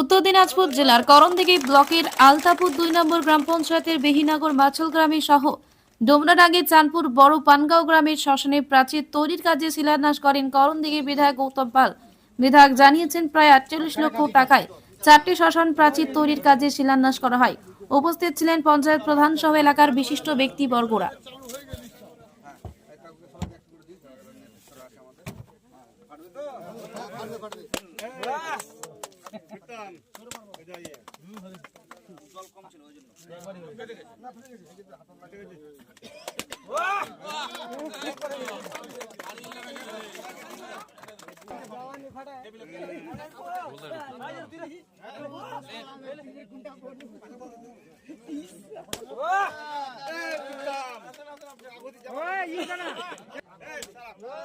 উত্তর দিনাজপুর জেলার করণদিঘি ব্লকের আলতাপুর দুই নম্বর গ্রাম পঞ্চায়েতের বেহিনগর মাছল গ্রামে সহ ডোমরাডাঙ্গি, চাঁদপুর, বড় পানগাঁও গ্রামের শ্মশানে প্রাচীর তৈরির কাজে শিলান্যাস করেন করণদিঘি বিধায়ক গৌতম পাল। বিধায়ক জানিয়েছেন, প্রায় আটচল্লিশ লক্ষ টাকায় চারটি শ্মশান প্রাচীর তৈরির কাজে শিলান্যাস করা হয়। উপস্থিত ছিলেন পঞ্চায়েত প্রধান সহ এলাকার বিশিষ্ট ব্যক্তিবর্গরা। আমাদের ওই ইখানা এই সালা